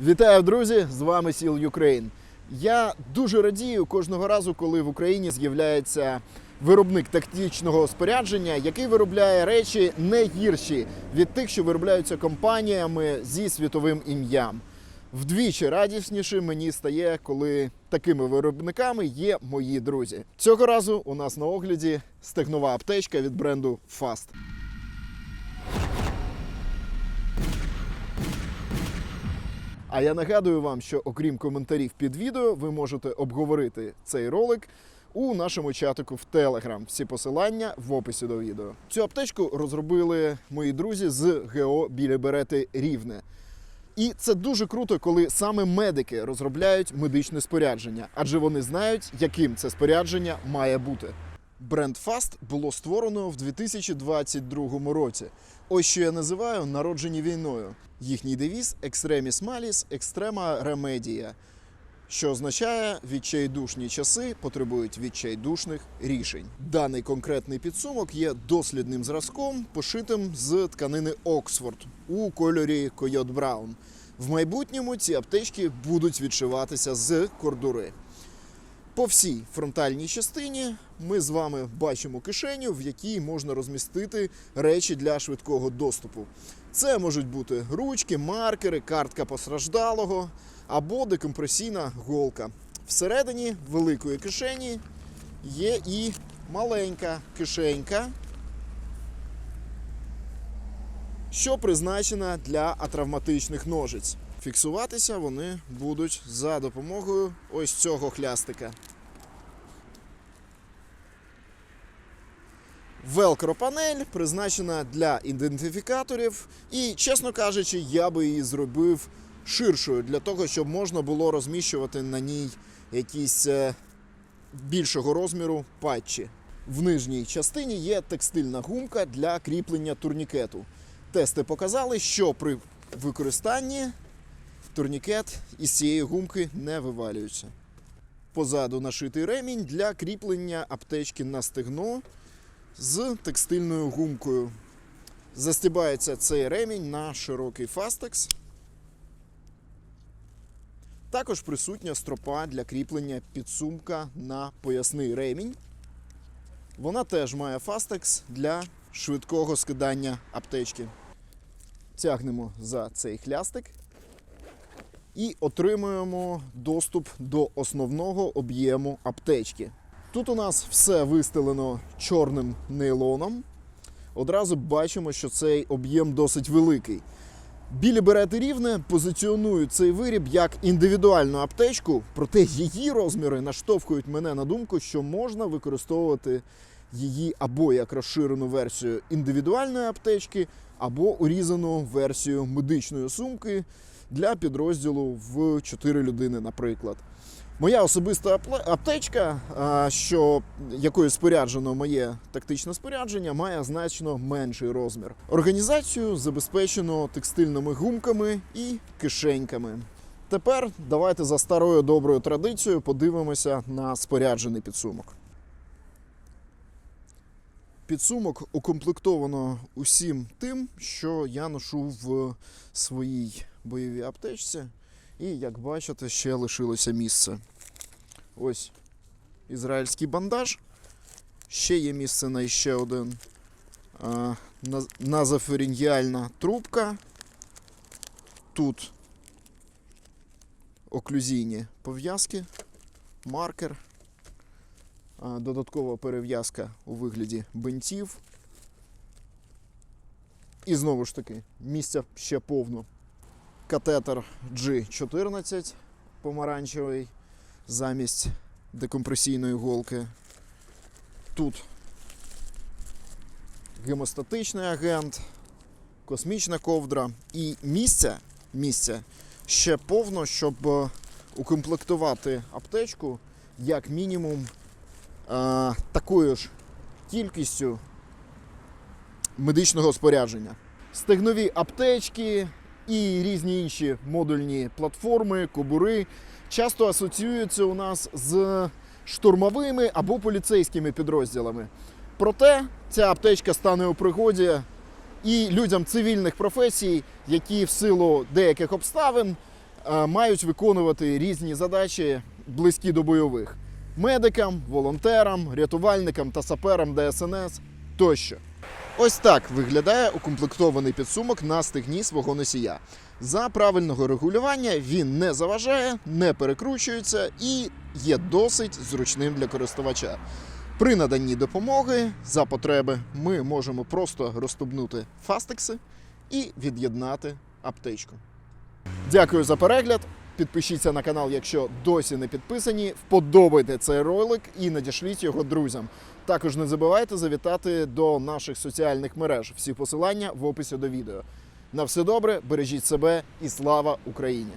Вітаю, друзі! З вами Сіл Юкрейн. Я дуже радію кожного разу, коли в Україні з'являється виробник тактичного спорядження, який виробляє речі не гірші від тих, що виробляються компаніями зі світовим ім'ям. Вдвічі радісніше мені стає, коли такими виробниками є мої друзі. Цього разу у нас на огляді стегнова аптечка від бренду Fast. А я нагадую вам, що окрім коментарів під відео, ви можете обговорити цей ролик у нашому чатику в Telegram. Всі посилання в описі до відео. Цю аптечку розробили мої друзі з ГО біля Берети Рівне. І це дуже круто, коли саме медики розробляють медичне спорядження, адже вони знають, яким це спорядження має бути. Бренд Fast було створено в 2022 році. Ось що я називаю народжені війною. Їхній девіз Extremis Malis Extrema Remedia, що означає відчайдушні часи потребують відчайдушних рішень. Даний конкретний підсумок є дослідним зразком, пошитим з тканини Оксфорд у кольорі Койот Браун. В майбутньому ці аптечки будуть відшиватися з кордури. По всій фронтальній частині ми з вами бачимо кишеню, в якій можна розмістити речі для швидкого доступу. Це можуть бути ручки, маркери, картка постраждалого або декомпресійна голка. Всередині великої кишені є і маленька кишенька, що призначена для атравматичних ножиць. Фіксуватися вони будуть за допомогою ось цього хлястика. Велкро-панель призначена для ідентифікаторів, і, чесно кажучи, я би її зробив ширшою для того, щоб можна було розміщувати на ній якісь е, більшого розміру патчі. В нижній частині є текстильна гумка для кріплення турнікету. Тести показали, що при використанні турнікет із цієї гумки не вивалюється. Позаду нашитий ремінь для кріплення аптечки на стегно з текстильною гумкою. Застібається цей ремінь на широкий фастекс. Також присутня стропа для кріплення підсумка на поясний ремінь. Вона теж має фастекс для швидкого скидання аптечки. Тягнемо за цей хлястик і отримуємо доступ до основного об'єму аптечки. Тут у нас все вистелено чорним нейлоном. Одразу бачимо, що цей об'єм досить великий. Білі берети рівне позиціонують цей виріб як індивідуальну аптечку, проте її розміри наштовхують мене на думку, що можна використовувати її або як розширену версію індивідуальної аптечки, або урізану версію медичної сумки для підрозділу в 4 людини, наприклад. Моя особиста аптечка, що якою споряджено моє тактичне спорядження, має значно менший розмір. Організацію забезпечено текстильними гумками і кишеньками. Тепер давайте за старою доброю традицією подивимося на споряджений підсумок. Підсумок укомплектовано усім тим, що я ношу в своїй бойовій аптечці. І як бачите, ще лишилося місце. Ось ізраїльський бандаж. Ще є місце на ще один а, назоферінгіальна трубка. Тут оклюзійні пов'язки, маркер, а, додаткова перев'язка у вигляді бинтів. І знову ж таки, місця ще повно катетер G14 помаранчевий замість декомпресійної голки. Тут гемостатичний агент, космічна ковдра і місця, місця ще повно, щоб е, укомплектувати аптечку як мінімум е, такою ж кількістю медичного спорядження. Стегнові аптечки, і різні інші модульні платформи, кобури часто асоціюються у нас з штурмовими або поліцейськими підрозділами. Проте ця аптечка стане у пригоді і людям цивільних професій, які в силу деяких обставин е, мають виконувати різні задачі, близькі до бойових медикам, волонтерам, рятувальникам та саперам ДСНС тощо. Ось так виглядає укомплектований підсумок на стегні свого носія. За правильного регулювання він не заважає, не перекручується і є досить зручним для користувача. При наданні допомоги за потреби ми можемо просто розстебнути фастекси і від'єднати аптечку. Дякую за перегляд. Підпишіться на канал, якщо досі не підписані. Вподобайте цей ролик і надішліть його друзям. Також не забувайте завітати до наших соціальних мереж. Всі посилання в описі до відео. На все добре, бережіть себе і слава Україні!